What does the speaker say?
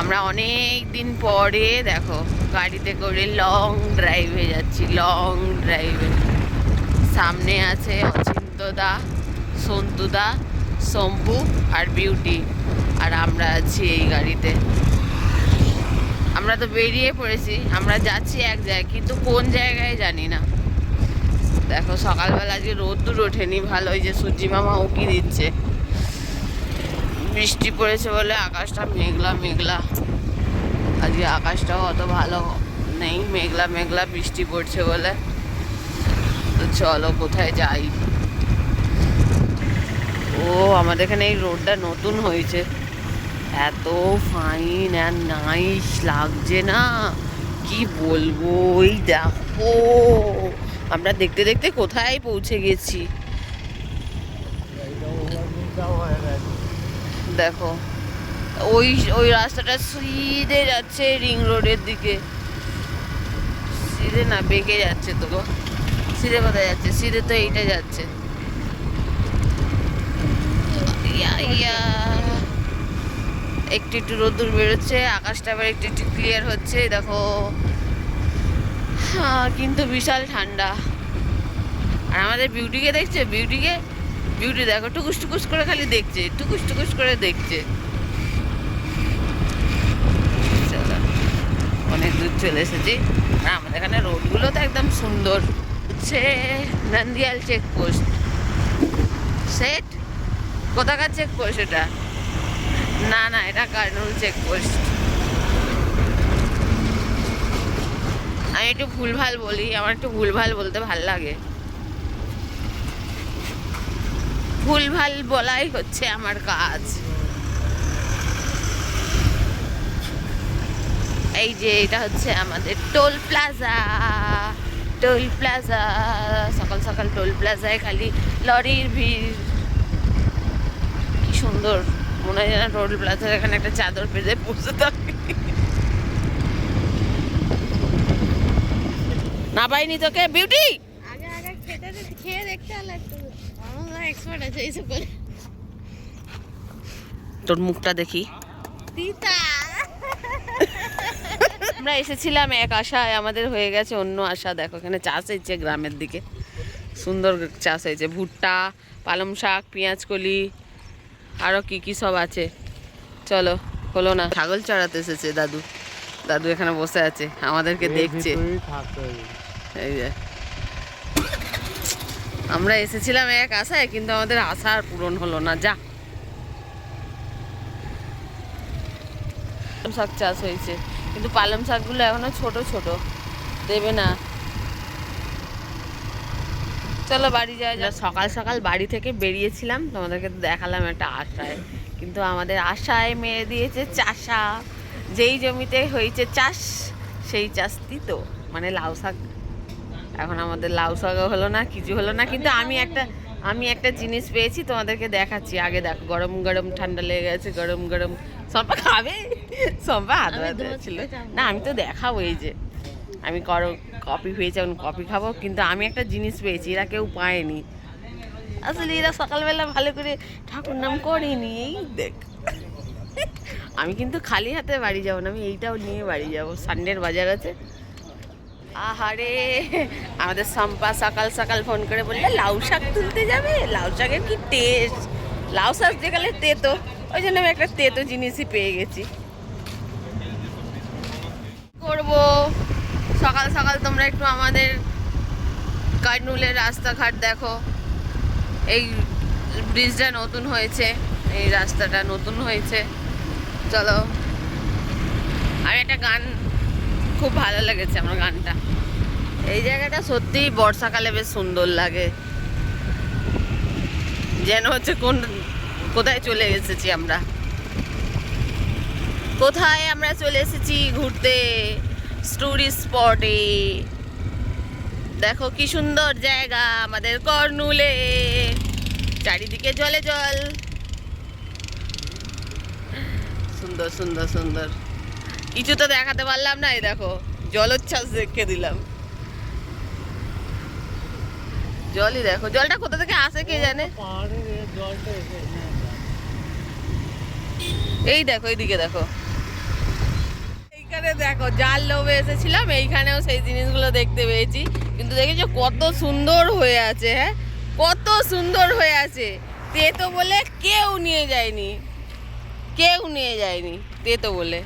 আমরা অনেক দিন পরে, দেখো, গাড়িতে করে লং ড্রাইভে যাচ্ছি লং ড্রাইভে সামনে আছে অচিন্তদা, সন্তুদা, শম্ভু আর বিউটি আর আমরা আছি এই গাড়িতে। আমরা তো বেরিয়ে পড়েছি, আমরা যাচ্ছি এক জায়গায়, কিন্তু কোন জায়গায় জানি না। দেখো, সকালবেলা আজকে রোদ্দুর ওঠেনি ভালো ওই যে সূর্যি মামা উকি দিচ্ছে। বৃষ্টি পড়েছে বলে আকাশটা মেঘলা মেঘলা। আজকে আকাশটাও অত ভালো নেই, মেঘলা মেঘলা বৃষ্টি পড়ছে বলে। তো চলো কোথায় যাই? ও, আমাদের এখানে এই রোডটা নতুন হয়েছে। এত ফাইন আর নাইস লাগছে না। কি বলব? ওই দেখো। আমরা দেখতে দেখতে কোথায় পৌঁছে গেছি? দেখো। ওই ওই রাস্তাটা সিধে যাচ্ছে রিং রোডের দিকে। সিধে না, বেঁকে যাচ্ছে তো গো। সিধে কোথায় যাচ্ছে? সিধে তো এইটা যাচ্ছে। একটু একটু রোদ্দুর বেরোচ্ছে, আকাশটা আবার একটু একটু ক্লিয়ার হচ্ছে, দেখো। কিন্তু বিশাল ঠান্ডা। আর আমাদের বিউটিকে দেখছে? বিউটিকে বিউটি দেখো, টুকুস টুকুস করে খালি দেখছে, টুকুস টুকুস করে দেখছে। অনেক দূর চলে এসেছি। আর আমাদের এখানে রোডগুলো তো একদম সুন্দর। হচ্ছে নন্দিয়াল চেকপোস্ট সেট? কোথাকার চেকপোস্ট এটা? না না, এটা কার্নুল চেকপোস্ট আমি একটু ভুলভাল বলি, আমার একটু ভুলভাল বলতে ভালো লাগে। ভুলভাল বলাই হচ্ছে আমার কাজ। এই যে এটা হচ্ছে আমাদের টোল প্লাজা। টোল প্লাজা, সকাল সকাল টোল প্লাজায় খালি লরির ভিড়। কি সুন্দর, মনে হয় যেন টোল প্লাজার এখানে একটা চাদর পেতে বসে থাকি। না পাইনি তোকে, বিউটি? আগে আগে খেয়ে দেখতে এক্সপার্ট আছে এইসব করে তোর মুখটা দেখি। তিতা। আমরা এসেছিলাম এক আশায় আমাদের হয়ে গেছে অন্য আশা। দেখো এখানে চাষ হয়েছে গ্রামের দিকে। সুন্দর চাষ হয়েছে। ভুট্টা পালং শাক পেঁয়াজকলি আরও কি কি সব আছে। চলো হলো না। ছাগল চড়াতে এসেছে দাদু। দাদু এখানে বসে আছে আমাদেরকে দেখছে। এই যে। আমরা এসেছিলাম এক আশায়, কিন্তু আমাদের আশা পূরণ হলো না। যা। শাক চাষ হয়েছে, কিন্তু পালং শাকগুলো এখনও ছোট ছোট, দেবে না। চলো বাড়ি যাওয়া যাক। সকাল সকাল বাড়ি থেকে বেরিয়েছিলাম, তোমাদেরকে দেখালাম একটা আশায়। কিন্তু আমাদের আশায় মেরে দিয়েছে চাষা। যেই জমিতে হয়েছে চাষ, সেই চাষটি তো মানে লাউ শাক এখন আমাদের লাউ শাকও হলো না কিছু হলো না কিন্তু আমি একটা আমি একটা জিনিস পেয়েছি তোমাদেরকে দেখাচ্ছি। আগে দেখো গরম গরম ঠান্ডা লেগে গেছে গরম গরম। সম্পা খাবে? সম্পা হাত ছিল। না আমি তো দেখাবো এই যে। আমি করো কপি পেয়েছি এখন কপি খাব কিন্তু আমি একটা জিনিস পেয়েছি এরা কেউ পায়নি। আসলে এরা সকালবেলা ভালো করে ঠাকুর নাম করেনি এই দেখ। আমি কিন্তু খালি হাতে বাড়ি যাব না আমি এইটাও নিয়ে বাড়ি যাব। সানডের বাজার আছে। আহারে, আমাদের সম্পা সকাল সকাল ফোন করে বললে, লাউ শাক তুলতে যাবে? লাউ শাকের কি টেস্ট লাউ শাক যেখানে তেতো, ওই জন্য আমি একটা তেতো জিনিসই পেয়ে গেছি। করব? সকাল সকাল তোমরা একটু আমাদের কার্নুলের রাস্তাঘাট দেখো। এই ব্রিজটা নতুন হয়েছে, এই রাস্তাটা নতুন হয়েছে। চলো। আমি একটা গান খুব ভালো লেগেছে আমার গানটা। এই জায়গাটা সত্যিই বর্ষাকালে বেশ সুন্দর লাগে। যেন হচ্ছে কোন, কোথায় চলে এসেছি আমরা। কোথায় আমরা চলে এসেছি ঘুরতে? স্টোরি স্পটে দেখো কি সুন্দর জায়গা আমাদের কর্নুলে চারিদিকে জলে জল। সুন্দর সুন্দর সুন্দর। কিছু তো দেখাতে পারলাম না এই দেখো জলোচ্ছ্বাস দেখে দিলাম। জলই দেখো জলটা কোথা থেকে আসে কে জানে? এই দেখো এইদিকে দেখো। এইখানে দেখো যার লোভে এসেছিলাম এইখানেও সেই জিনিসগুলো দেখতে পেয়েছি। কিন্তু দেখেছ কত সুন্দর হয়ে আছে হ্যাঁ? কত সুন্দর হয়ে আছে। তেতো বলে কেউ নিয়ে যায়নি। কেউ নিয়ে যায়নি তেতো বলে।